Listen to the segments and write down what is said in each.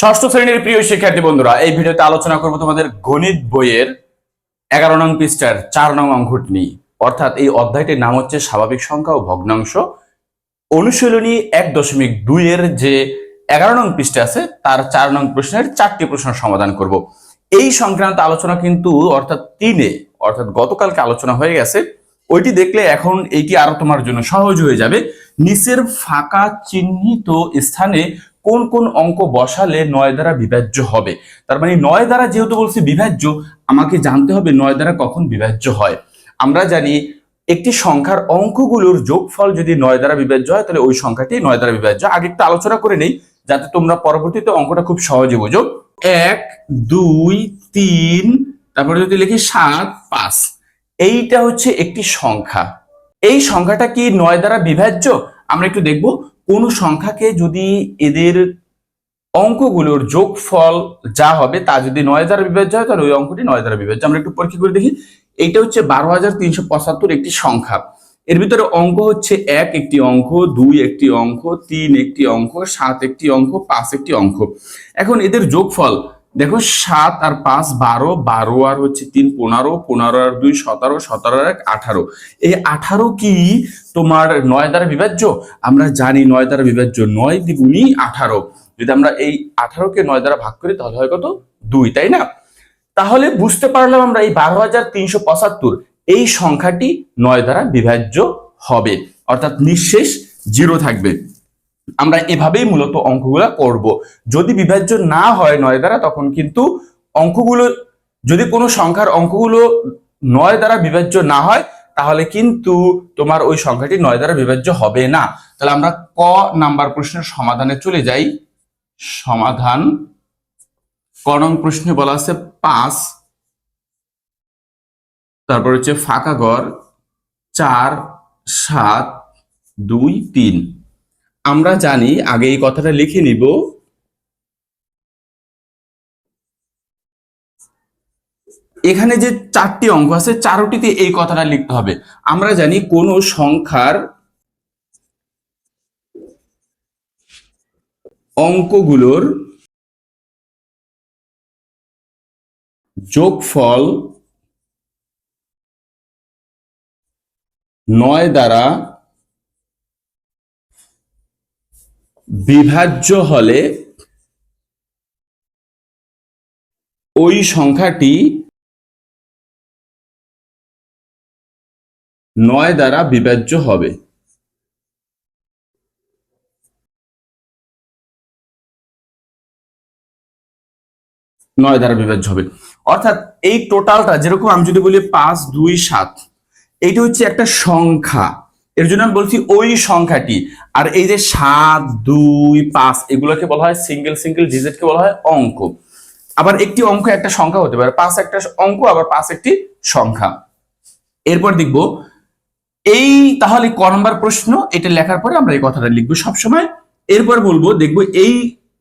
ষষ্ঠ শ্রেণির প্রিয় শিক্ষার্থী বন্ধুরা, এই ভিডিওতে আলোচনা করব তোমাদের গণিত বইয়ের এগারো নং পৃষ্ঠার চার নং অঙ্কটি। অর্থাৎ এই অধ্যায়টির নাম হচ্ছে স্বাভাবিক সংখ্যা ও ভগ্নাংশ। অনুশীলনী এক দশমিক দুইয়ের যে এগারো নং পৃষ্ঠা আছে, তার চার নং প্রশ্নের চারটি প্রশ্ন সমাধান করব। এই সংক্রান্ত আলোচনা কিন্তু, অর্থাৎ তিনে, অর্থাৎ গতকালকে আলোচনা হয়ে গেছে, ওইটি দেখলে এখন এইটি আরও তোমার জন্য সহজ হয়ে যাবে। নিচের ফাঁকা চিহ্নিত স্থানে কোন কোন অঙ্ক বসালে নয় দ্বারা বিভাজ্য হবে? তার মানে নয় দ্বারা যেহেতু বলছি বিভাজ্য, আমাকে জানতে হবে নয় দ্বারা কখন বিভাজ্য হয়। আমরা জানি একটি সংখ্যার অঙ্কগুলোর যোগফল যদি নয় দ্বারা বিভাজ্য হয়, তাহলে ওই সংখ্যাটি নয় দ্বারা বিভাজ্য। আগে একটু আলোচনা করে নেই, যাতে তোমরা পরবর্তীতে অঙ্কটা খুব সহজে বোঝো। এক, দুই, তিন, তারপরে যদি লিখি সাত, পাঁচ। এইটা হচ্ছে একটি সংখ্যা। এই সংখ্যাটা কি নয় দ্বারা বিভাজ্য? আমরা একটু দেখব। কোন সংখ্যাকে যদি এদের অঙ্কগুলোর যোগফল যা হবে তা যদি নয় দ্বারা বিভাজ্য হয়, তাহলে ওই অঙ্কটি নয় দ্বারা বিভাজ্য। আমরা একটু পরীক্ষা করে দেখি। এইটা হচ্ছে বারো হাজার তিনশো পঁচাত্তর একটি সংখ্যা। এর ভিতরে অঙ্ক হচ্ছে এক, একটি অঙ্ক, দুই, একটি অঙ্ক, তিন, একটি অঙ্ক, সাত, একটি অঙ্ক, পাঁচ, একটি অঙ্ক। এখন এদের যোগফল দেখো সাত আর পাঁচ বারো বারো আর হচ্ছে তিন পনেরো পনেরো আর দুই সতেরো সতেরো আর এক আঠারো। এই আঠারো কি তোমার নয় দ্বারা বিভাজ্য? আমরা জানি নয় দ্বারা বিভাজ্য নয় দ্বিগুণী আঠারো। যদি আমরা এই আঠারোকে নয় দ্বারা ভাগ করি, তাহলে হয় কত? দুই, তাই না? তাহলে বুঝতে পারলাম আমরা এই বারো হাজার তিনশো পঁচাত্তর, এই সংখ্যাটি নয় দ্বারা বিভাজ্য হবে। অর্থাৎ নিঃশেষ জিরো থাকবে। আমরা এভাবেই মূলত অঙ্কগুলো করব। যদি বিভাজ্য না হয় নয় দ্বারা, তখন কিন্তু অঙ্কগুলো, যদি কোনো সংখ্যার অঙ্কগুলো নয় দ্বারা বিভাজ্য না হয়, তাহলে কিন্তু তোমার ওই সংখ্যাটি নয় দ্বারা বিভাজ্য হবে না। তাহলে আমরা ক নাম্বার প্রশ্নের সমাধানে চলে যাই। সমাধান, ক নং প্রশ্নে বলা আছে পাঁচ, তারপর হচ্ছে ফাঁকা ঘর, চার, সাত, দুই, তিন। আমরা জানি, আগে এই কথাটা লিখে নিব। এখানে যে চারটি অঙ্ক আছে, চারোটিতে এই কথাটা লিখতে হবে। আমরা জানি কোন সংখ্যার অঙ্কগুলোর যোগফল নয় দ্বারা বিভাজ্য হলে ওই সংখ্যাটি নয় দ্বারা বিভাজ্য হবে। নয় দ্বারা বিভাজ্য হবে। অর্থাৎ এই টোটালটা, যেরকম আমি যদি বলি পাঁচ, দুই, সাত, এইটা হচ্ছে একটা সংখ্যা। এর জন্য আমি বলছি ওই সংখ্যাটি। আর এই যে সাত, দুই, পাঁচ, এগুলোকে বলা হয় সিঙ্গেল সিঙ্গেল ডিজিটকে বলা হয় অঙ্ক। আবার একটি অঙ্ক একটা সংখ্যা হতে পারে, পাঁচ একটা অঙ্ক, আবার পাঁচ একটি সংখ্যা। এরপর দেখব, এই তাহলে ক নম্বর প্রশ্ন, এটা লেখার পরে আমরা এই কথাটা লিখব সবসময়। এরপর বলব, দেখব এই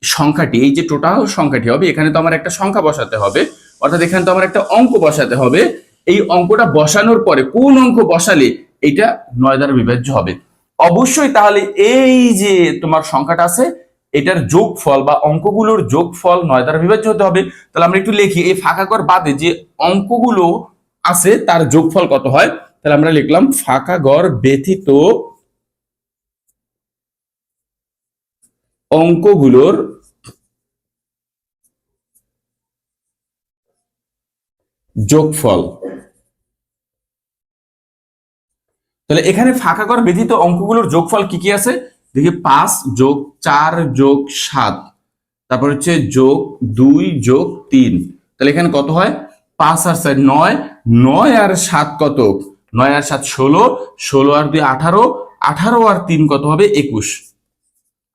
সংখ্যাটি, এই যে টোটাল সংখ্যাটি হবে, এখানে তো আমার একটা সংখ্যা বসাতে হবে, অর্থাৎ এখানে তো আমার একটা অঙ্ক বসাতে হবে। এই অঙ্কটা বসানোর পরে, কোন অঙ্ক বসালে এটা নয় দ্বারা বিভাজ্য হবে। অবশ্যই তাহলে এই যে তোমার সংখ্যাটা আছে, এটার যোগফল বা অঙ্কগুলোর যোগফল নয় দ্বারা বিভাজ্য হতে হবে। তাহলে আমরা একটু লিখি, এই ফাঁকা ঘর বাদে যে অঙ্কগুলো আছে, তার যোগফল কত হয়? তাহলে আমরা লিখলাম, ফাঁকা ঘর ব্যতীত অঙ্কগুলোর যোগফল। তাহলে এখানে ফাঁকা ঘর ব্যতীত অঙ্কগুলোর যোগফল কি কি আছে? দেখি পাঁচ যোগ চার যোগ সাত। তারপর হচ্ছে যোগ দুই যোগ তিন। তাহলে এখানে কত হয়? পাঁচ আর চার নয় নয় আর সাত কত? নয় আর সাত ষোলো ষোলো আর দুই আঠারো আঠারো আর তিন কত হবে? একুশ।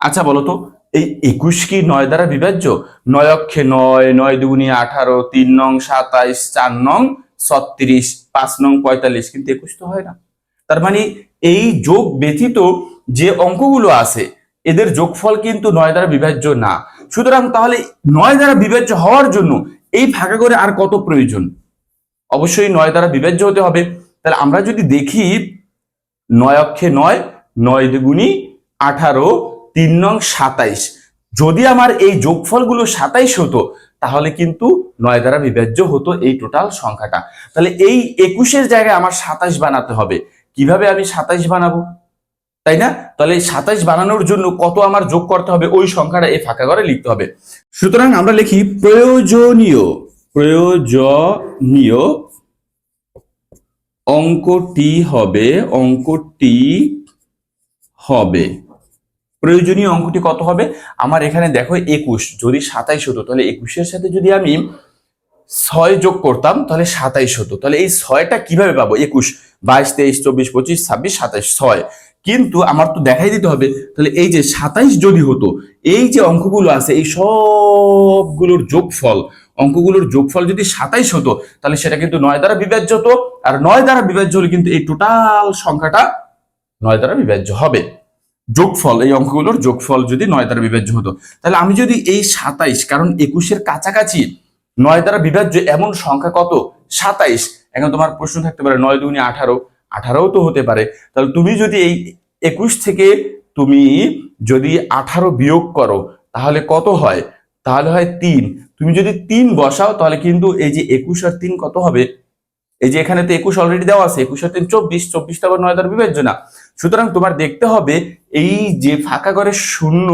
আচ্ছা বলো তো, এই একুশ কি নয় দ্বারা বিভাজ্য? নয় অক্ষে নয় নয় দুগুনি আঠারো, তিন নং সাতাইশ, চার নং ছত্রিশ, পাঁচ নং পঁয়তাল্লিশ, কিন্তু একুশ তো হয় না। তার মানে এই যোগ ব্যতীত যে অঙ্কগুলো আছে, এদের যোগফল কিন্তু নয় দ্বারা বিভাজ্য না। সুতরাং তাহলে নয় দ্বারা বিভাজ্য হওয়ার জন্য এই ফাঁকা করে আর কত প্রয়োজন? অবশ্যই নয় দ্বারা বিভাজ্য হতে হবে। তাহলে আমরা যদি দেখি, নয় অক্ষে নয় নয় দুগুণী আঠারো, তিন নং সাতাইশ। যদি আমার এই যোগফলগুলো সাতাইশ হতো, তাহলে কিন্তু নয় দ্বারা বিভাজ্য হতো এই টোটাল সংখ্যাটা। তাহলে এই একুশের জায়গায় আমার সাতাইশ বানাতে হবে। কীভাবে আমি সাতাইশ বানাবো? তাই না? তাহলে সাতাইশ বানানোর জন্য কত আমার যোগ করতে হবে? ওই সংখ্যাটা এই ফাঁকা ঘরে লিখতে হবে। সুতরাং আমরা লিখি প্রয়োজনীয় প্রয়োজনীয় অঙ্কটি হবে অঙ্কটি হবে। প্রয়োজনীয় অঙ্কটি কত হবে? আমার এখানে দেখো একুশ, যদি সাতাইশ হতো, তাহলে একুশের সাথে যদি আমি ছয় যোগ করতাম, তাহলে সাতাইশ হতো। তাহলে এই ছয়টা কীভাবে পাবো? একুশ, বাইশ, তেইশ, চব্বিশ, পঁচিশ, ছাব্বিশ, সাতাইশ, ছয়। কিন্তু আমার তো দেখাই দিতে হবে, তাহলে এই যে সাতাইশ যদি হতো, এই যে অঙ্কগুলো আছে, এই সবগুলোর যোগফল, অঙ্কগুলোর যোগফল যদি সাতাইশ হতো, তাহলে সেটা কিন্তু নয় দ্বারা বিভাজ্য হতো, আর নয় দ্বারা বিভাজ্য হলে কিন্তু এই টোটাল সংখ্যাটা নয় দ্বারা বিভাজ্য হবে। যোগফল, এই অঙ্কগুলোর যোগফল যদি নয় দ্বারা বিভাজ্য হতো, তাহলে আমি যদি এই সাতাইশ, কারণ একুশের কাছাকাছি নয় দ্বারা বিভাজ্য এমন সংখ্যা কত? সাতাইশ। এখন তোমার প্রশ্ন থাকতে পারে নয় দুগুণে আঠারো। আঠারোও তো হতে পারে। তাহলে তুমি যদি এই একুশ থেকে তুমি যদি আঠারো বিয়োগ করো, তাহলে কত হয়? তাহলে হয় তিন। তুমি যদি তিন বসাও, তাহলে কিন্তু এই যে একুশ আর তিন কত হবে? এই যে এখানে তো একুশ অলরেডি দেওয়া আছে, একুশ আর তিন চব্বিশ। চব্বিশটা আবার নয় দ্বারা বিভাজ্য না। সুতরাং তোমার দেখতে হবে এই যে ফাঁকা ঘরের শূন্য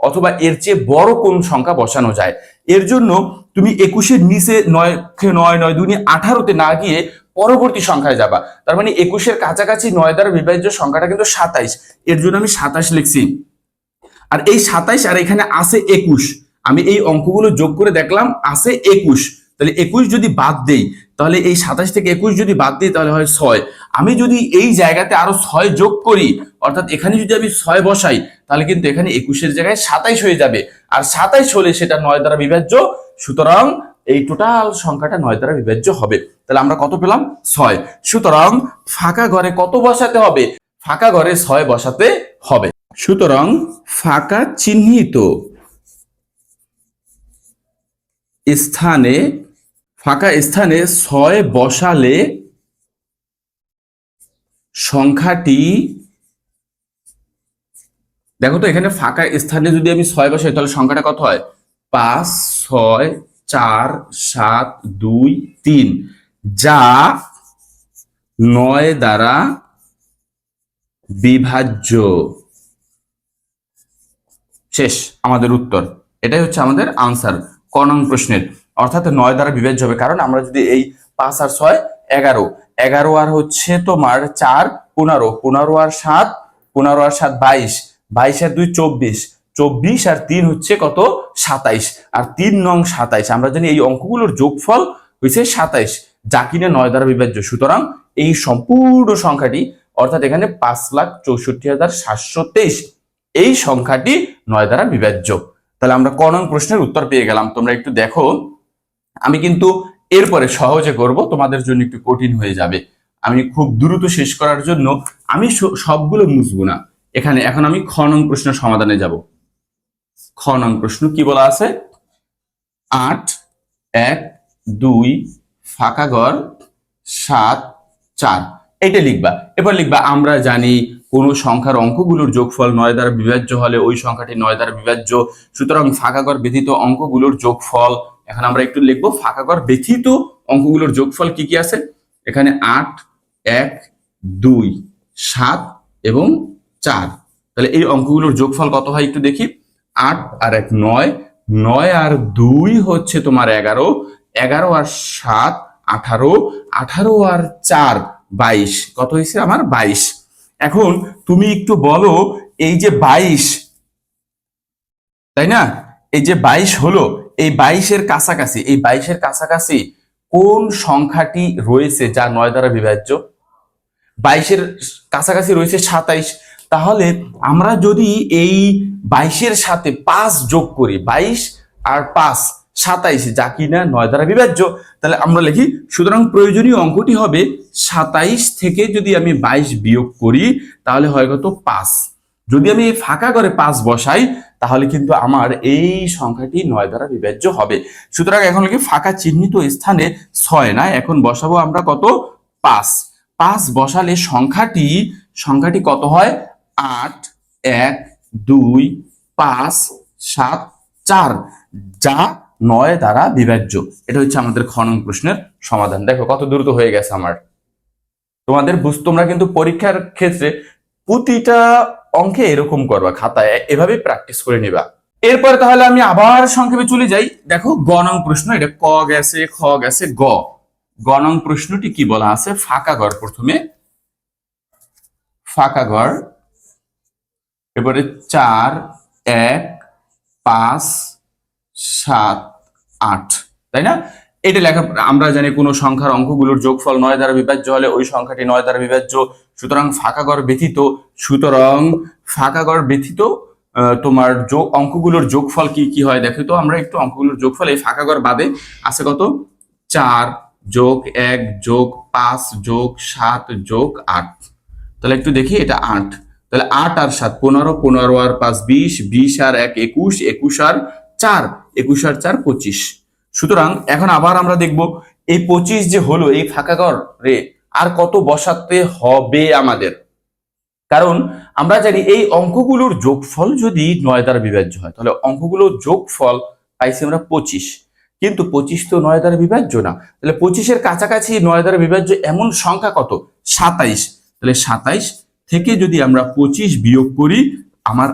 অথবা এর চেয়ে বড় কোন সংখ্যা বসানো যায়। এর জন্য তুমি একুশের নিচে নয় নয় নয়, দুই আঠারোতে না গিয়ে পরবর্তী সংখ্যায় যাবা। তার মানে একুশের কাছাকাছি নয় দ্বারা বিভাজ্য সংখ্যাটা কিন্তু সাতাইশ। এর জন্য আমি সাতাশ লিখছি। আর এই সাতাইশ, আর এখানে আছে একুশ। আমি এই অঙ্কগুলো যোগ করে দেখলাম, আছে একুশ। তাহলে একুশ যদি বাদ দেই তাহলে এই সাতাশ থেকে একুশ যদি বাদ দিই তাহলে হয় ছয়। আমি যদি এই জায়গাতে আরও ছয় যোগ করি, অর্থাৎ এখানে যদি আমি ছয় বসাই, তাহলে কিন্তু এখানে একুশের জায়গায় সাতাইশ হয়ে যাবে। আর সাতাইশ হলে সেটা নয় দ্বারা বিভাজ্য, সুতরাং এই টোটাল সংখ্যাটা নয় দ্বারা বিভাজ্য হবে। তাহলে আমরা কত পেলাম? ছয়। সুতরাং ফাঁকা ঘরে কত বসাতে হবে? ফাঁকা ঘরে ছয় বসাতে হবে। সুতরাং ফাঁকা চিহ্নিত স্থানে ফাঁকা স্থানে ছয় বসালে সংখ্যাটি, দেখো তো এখানে ফাঁকা স্থানে যদি আমি ছয় বসাই, তাহলে সংখ্যাটা কত হয়? পাঁচ, ছয়, চার, সাত, দুই, তিন, যা নয় দ্বারা বিভাজ্য। শেষ, আমাদের উত্তর। এটাই হচ্ছে আমাদের আনসার ক নং প্রশ্নের। অর্থাৎ নয় দ্বারা বিভাজ্য হবে। কারণ আমরা যদি এই পাঁচ আর ছয়, এগারো। এগারো আর হচ্ছে তোমার চার, পনেরো। পনেরো আর সাত, পনেরো আর সাত বাইশ। বাইশ আর দুই চব্বিশ। চব্বিশ আর তিন হচ্ছে কত? সাতাইশ। আর তিন নং সাতাইশ। আমরা জানি এই অঙ্কগুলোর যোগফল হয়েছে সাতাইশ। যা কিনা নয় দ্বারা বিভাজ্য সুতরাং এই সম্পূর্ণ সংখ্যাটি, অর্থাৎ এখানে পাঁচ লাখ চৌষট্টি হাজার সাতশো তেইশ, এই সংখ্যাটি নয় দ্বারা বিভাজ্য তাহলে আমরা নং প্রশ্নের উত্তর পেয়ে গেলাম। তোমরা একটু দেখো। আমি কিন্তু এরপরে সহজে করব, তোমাদের জন্য একটু কঠিন হয়ে যাবে। আমি খুব দ্রুত শেষ করার জন্য আমি সবগুলো মুছবো না। এখানে, এখন আমি খ নং প্রশ্নের সমাধানে যাব। খ নং প্রশ্ন কি বলা আছে? আট, এক, দুই, ফাঁকা ঘর, সাত, চার। এটা লিখবা। এবার লিখবা, আমরা জানি কোন সংখ্যার অঙ্কগুলোর যোগফল নয় দ্বারা বিভাজ্য হলে ওই সংখ্যাটি নয় দ্বারা বিভাজ্য। সুতরাং ফাঁকা ঘর ব্যতীত অঙ্কগুলোর যোগফল এখন আমরা একটু লিখব, ফাঁকা ঘর ব্যতীত অঙ্কগুলোর যোগফল কি কি আছে? এখানে আট, এক, দুই, সাত এবং চার। তাহলে এই অঙ্কগুলোর যোগফল কত হয় একটু দেখি। আট আর এক নয় নয় আর দুই হচ্ছে তোমার এগারো এগারো আর সাত আঠারো আঠারো আর চার বাইশ। কত হয়েছে আমার? বাইশ। এখন তুমি একটু বলো, এই যে বাইশ, তাই না? এই যে বাইশ হলো এই বাইশের কাছাকাছি, এই বাইশের কাছাকাছি কোন সংখ্যাটি রয়েছে যা নয় দ্বারা বিভাজ্য? বাইশের কাছাকাছি রয়েছে সাতাইশ। তাহলে আমরা যদি এই বাইশের সাথে পাঁচ যোগ করি, বাইশ আর পাঁচ সাতাইশ, যা কিনা নয় দ্বারা বিভাজ্য, তাহলে আমরা লিখি, সুতরাং প্রয়োজনীয় অঙ্কটি হবে সাতাইশ থেকে যদি আমি বাইশ বিয়োগ করি, তাহলে হয় কত? পাঁচ। যদি আমি এই ফাঁকা করে পাঁচ বসাই, তাহলে কিন্তু আমার এই সংখ্যাটি নয় দ্বারা বিভাজ্য হবে। সুতরাং এখন লিখি ফাঁকা চিহ্নিত স্থানে ছয় না, এখন বসাবো আমরা কত? পাঁচ। পাঁচ বসালে সংখ্যাটি সংখ্যাটি কত হয়? আট, এক, দুই, পাঁচ, সাত, চার, যা নয় দ্বারা বিভাজ্য। এটা হচ্ছে আমাদের খনন প্রশ্নের সমাধান। দেখো কত দ্রুত হয়ে গেছে আমার। তোমাদের বুঝ, তোমরা কিন্তু পরীক্ষার ক্ষেত্রে প্রতিটা অঙ্কে এরকম করবা, খাতায় এভাবে প্র্যাকটিস করে নিবা। এরপরে তাহলে আমি আবার সংক্ষেপে চলে যাই। দেখো, গ নং প্রশ্ন, এটা ক গেছে, খ গেছে, গ। গ নং প্রশ্নটি কি বলা আছে? ফাঁকা ঘর প্রথমে। ফাঁকা ঘর। এবারে চার, এক, পাঁচ, সাত, আট, তাই না? এটা লেখা, আমরা জানি কোনো সংখ্যার অঙ্কগুলোর যোগফল নয় দ্বারা বিভাজ্য হলে ওই সংখ্যাটি নয় দ্বারা বিভাজ্য। সুতরাং ফাঁকা ব্যতীত সুতরাং ফাঁকা ঘর ব্যতীত তোমার যোগ অঙ্কগুলোর যোগফল কি কি হয় দেখো তো, আমরা একটু অঙ্কগুলোর যোগফল, এই ফাঁকা ঘর বাদে আছে কত? চার যোগ এক যোগ পাঁচ যোগ সাত যোগ আট। তাহলে একটু দেখি, এটা আট। তাহলে আট আর সাত পনেরো পনেরো আর পাঁচ বিশ বিশ আর এক একুশ একুশ আর চার, একুশ আর চার পঁচিশ। সুতরাং এখন আবার আমরা দেখব এই পঁচিশ যে হলো, এই ফাঁকা রে, আর কত বসাতে হবে আমাদের? কারণ আমরা জানি এই অঙ্কগুলোর যোগফল যদি নয় দ্বারা বিভাজ্য হয়, তাহলে অঙ্কগুলোর যোগফল পাইছি আমরা পঁচিশ। কিন্তু পঁচিশ তো নয় দ্বারা বিভাজ্য না। তাহলে পঁচিশের কাছাকাছি নয় দ্বারা বিভাজ্য এমন সংখ্যা কত? সাতাইশ। তাহলে সাতাইশ থেকে যদি আমরা পঁচিশ বিয়োগ করি, আমার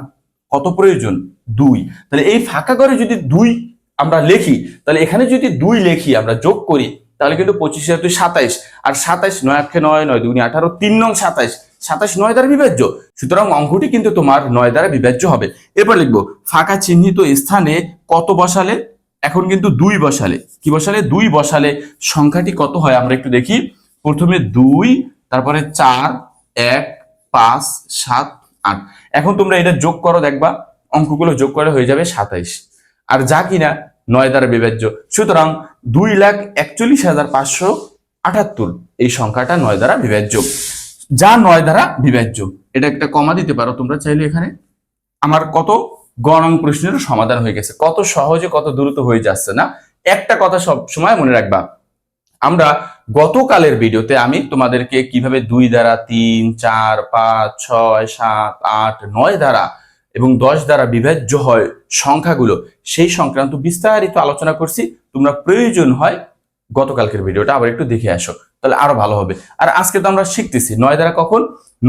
কত প্রয়োজন? দুই। তাহলে এই ফাঁকা ঘরে যদি দুই আমরা লিখি, তাহলে এখানে যদি দুই লিখি, আমরা যোগ করি, তাহলে কিন্তু পঁচিশে তুই সাতাইশ। আর সাতাইশ নয় আটকে নয় নয় দুগুনি আঠারো, তিন নং সাতাইশ। সাতাইশ নয় দ্বারা বিভাজ্য সুতরাং অঙ্কটি কিন্তু তোমার নয় দ্বারা বিভাজ্য হবে। এরপর লিখব, ফাঁকা চিহ্নিত স্থানে কত বসালে? এখন কিন্তু দুই বসালে। কি বসালে? দুই বসালে। সংখ্যাটি কত হয়? আমরা একটু দেখি। প্রথমে দুই, তারপরে চার, এক, পাঁচ, সাত, আট। এখন তোমরা এটা যোগ করো, দেখবা। অঙ্কগুলো যোগ করে হয়ে যাবে সাতাইশ। আর যা কিনা নয় দ্বারা বিভাজ্য। সুতরাং দুই লাখ একচল্লিশ হাজার পাঁচশো আটাত্তর। এই সংখ্যাটা নয় দ্বারা বিভাজ্য। যা নয় দ্বারা বিভাজ্য। এটা একটা কমা দিতে পারো তোমরা চাইলে এখানে। আমার কত গণং প্রশ্নের সমাধান হয়ে গেছে। কত সহজে, কত দ্রুত হয়ে যাচ্ছে না? একটা কথা সব সময় মনে রাখবা। আমরা গতকালের ভিডিওতে আমি তোমাদেরকে কীভাবে দুই দ্বারা তিন, চার, পাঁচ, ছয়, সাত, আট, নয় দ্বারা এবং দশ দ্বারা বিভাজ্য হয় সংখ্যাগুলো, সেই সংক্রান্ত বিস্তারিত আলোচনা করছি। তোমরা প্রয়োজন হয় গতকালকের ভিডিওটা আবার একটু দেখে আসো, তাহলে আরও ভালো হবে। আর আজকে তো আমরা শিখতেছি, নয় দ্বারা কখন?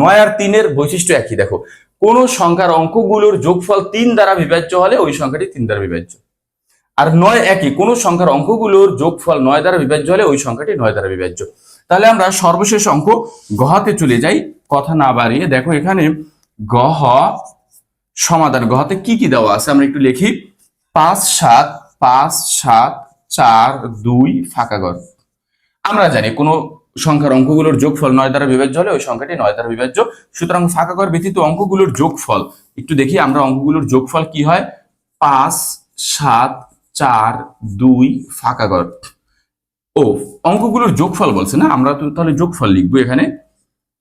নয় আর তিনের বৈশিষ্ট্য একই, দেখো। কোন সংখ্যার অঙ্কগুলোর যোগফল তিন দ্বারা বিভাজ্য হলে ওই সংখ্যাটি তিন দ্বারা বিভাজ্য আর নয় একই, কোন সংখ্যার অঙ্কগুলোর যোগফল নয় দ্বারা বিভাজ্য হলে ওই সংখ্যাটি নয় দ্বারা বিভাজ্য তাহলে আমরা সর্বশেষ অঙ্ক গহাতে চলে যাই। কথা না বাড়িয়ে দেখো এখানে গহ সমাধান গহাতে কি কি দেওয়া আছে? আমরা একটু লিখি। পাঁচ সাত পাঁচ সাত, চার, দুই, ফাঁকা ঘর। আমরা জানি কোনো সংখ্যার অঙ্কগুলোর যোগফল নয় দ্বারা বিভাজ্য হলে ওই সংখ্যাটি নয় দ্বারা বিভাজ্য সুতরাং ফাঁকা ঘর ব্যতীত অঙ্কগুলোর যোগফল, একটু দেখি আমরা অঙ্কগুলোর যোগফল কি হয়? পাঁচ সাত, চার, দুই, ফাঁকা ঘর। ও, অঙ্কগুলোর যোগফল বলছে না? আমরা তো তাহলে যোগফল লিখব এখানে।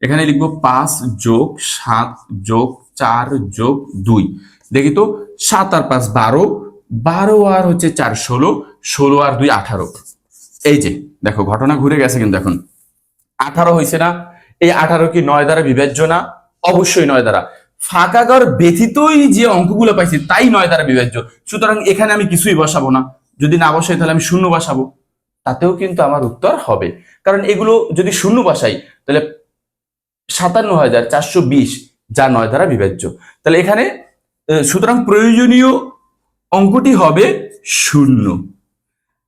এখানে লিখব পাঁচ যোগ সাত যোগ চার যোগ দুই। দেখি তো, সাত আর পাঁচ বারো বারো আর হচ্ছে চার ষোলো ষোলো আর দুই আঠারো। এই যে, দেখো ঘটনা ঘুরে গেছে কিন্তু এখন। আঠারো হয়েছে না, এই আঠারো কি নয় দ্বারা বিভাজ্য না? অবশ্যই নয় দ্বারা। ফাঁকাঘর ব্যতীতই যে অঙ্কগুলো পাইছি, তাই নয় দ্বারা বিভাজ্য। সুতরাং এখানে আমি কিছুই বসাবো না। যদি না বসাই তাহলে আমি শূন্য বসাবো। তাতেও কিন্তু আমার উত্তর হবে। কারণ এগুলো যদি শূন্য বসাই, তাহলে সাতান্ন হাজার চারশো বিশ, যা নয় দ্বারা বিভাজ্য তাহলে এখানে সুতরাং প্রয়োজনীয় অঙ্কটি হবে শূন্য।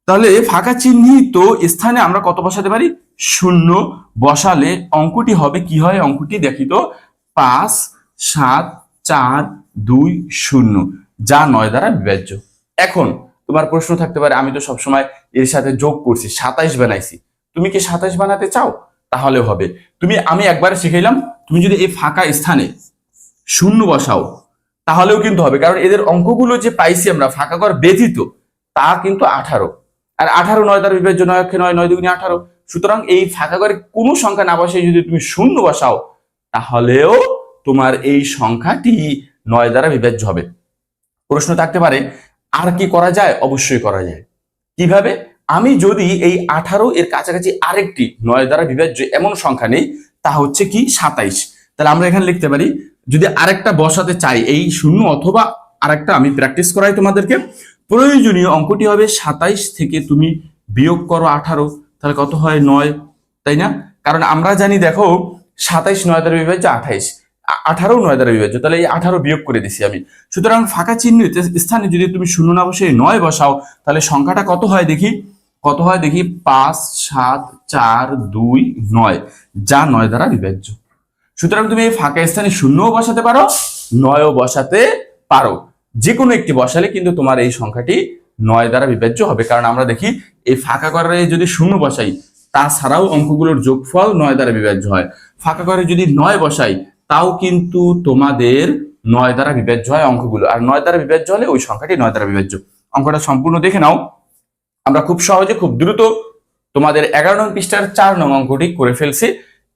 তাহলে ফাঁকা চিহ্নিত স্থানে আমরা কত বসাতে পারি? শূন্য। বসালে অঙ্কটি হবে, কি হয়? অঙ্কটি দেখি তো পাঁচ, সাত, চার, দুই, শূন্য, যা নয় দ্বারা বিভাজ্য এখন তোমার প্রশ্ন থাকতে পারে, আমি তো সবসময় এর সাথে যোগ করছি, সাতাইশ বানাইছি। তুমি কি সাতাইশ বানাতে চাও? তাহলেও হবে। তুমি, আমি একবার শিখাইলাম, তুমি যদি এই ফাঁকা স্থানে শূন্য বসাও, তাহলেও কিন্তু হবে। কারণ এদের অঙ্কগুলো যে পাইছি আমরা, ফাঁকা ঘর ব্যতীত, তা কিন্তু আঠারো। আর আঠারো নয় দ্বারা বিভাজ্য নয় অক্ষে নয় নয় দুগুণে আঠারো। সুতরাং এই ফাঁকা ঘরে কোনো সংখ্যা না বসে যদি তুমি শূন্য বসাও, তাহলেও তোমার এই সংখ্যাটি নয় দ্বারা বিভাজ্য হবে। প্রশ্ন থাকতে পারে, আর কি করা যায়? অবশ্যই করা যায়। কীভাবে? আমি যদি এই আঠারো এর কাছাকাছি আরেকটি নয় দ্বারা বিভাজ্য এমন সংখ্যা নেই, তা হচ্ছে কি সাতাইশ। তাহলে আমরা এখানে লিখতে পারি, যদি আরেকটা বসাতে চাই, এই শূন্য অথবা আরেকটা আমি প্র্যাকটিস করাই তোমাদেরকে, প্রয়োজনীয় অঙ্কটি হবে সাতাইশ থেকে তুমি বিয়োগ করো আঠারো, তাহলে কত হয় নয়, তাই না? কারণ আমরা জানি, দেখো, সাতাইশ নয় দ্বারা বিভাজ্য আঠাইশ আঠারো নয় দ্বারা বিভাজ্য, তাহলে এই আঠারো বিয়োগ করে দিছি আমি। সুতরাং ফাঁকা চিহ্নিত স্থানে যদি তুমি শূন্য না বসে নয় বসাও, তাহলে সংখ্যাটা কত হয় দেখি? কত হয় দেখি? পাঁচ, সাত, চার, দুই, নয়। যা নয় দ্বারা বিভাজ্য সুতরাং তুমি এই ফাঁকা স্থানে শূন্যও বসাতে পারো, নয়ও বসাতে পারো। যে কোনো একটি বসালে কিন্তু তোমার এই সংখ্যাটি নয় দ্বারা বিভাজ্য হবে। কারণ আমরা দেখি, এই ফাঁকা ঘরে যদি শূন্য বসাই, তাছাড়াও অঙ্কগুলোর যোগফল নয় দ্বারা বিভাজ্য হয়। ফাঁকা ঘরে যদি নয় বসাই, তাও কিন্তু তোমাদের নয় দ্বারা বিভাজ্য হয় অঙ্কগুলো। আর নয় দ্বারা বিভাজ্য হলে ওই সংখ্যাটি নয় দ্বারা বিভাজ্য অঙ্কটা সম্পূর্ণ দেখে নাও। আমরা খুব সহজে, খুব দ্রুত তোমাদের এগারো নং পৃষ্ঠার চার নং অঙ্কটি করে ফেলছি।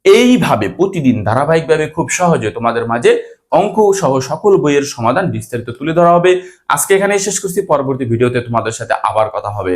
এইভাবে প্রতিদিন ধারাবাহিকভাবে খুব সহজে তোমাদের মাঝে অঙ্ক সহ সকল বইয়ের সমাধান বিস্তারিত তুলে ধরা হবে। আজকে এখানে শেষ করছি। পরবর্তী ভিডিওতে তোমাদের সাথে আবার কথা হবে।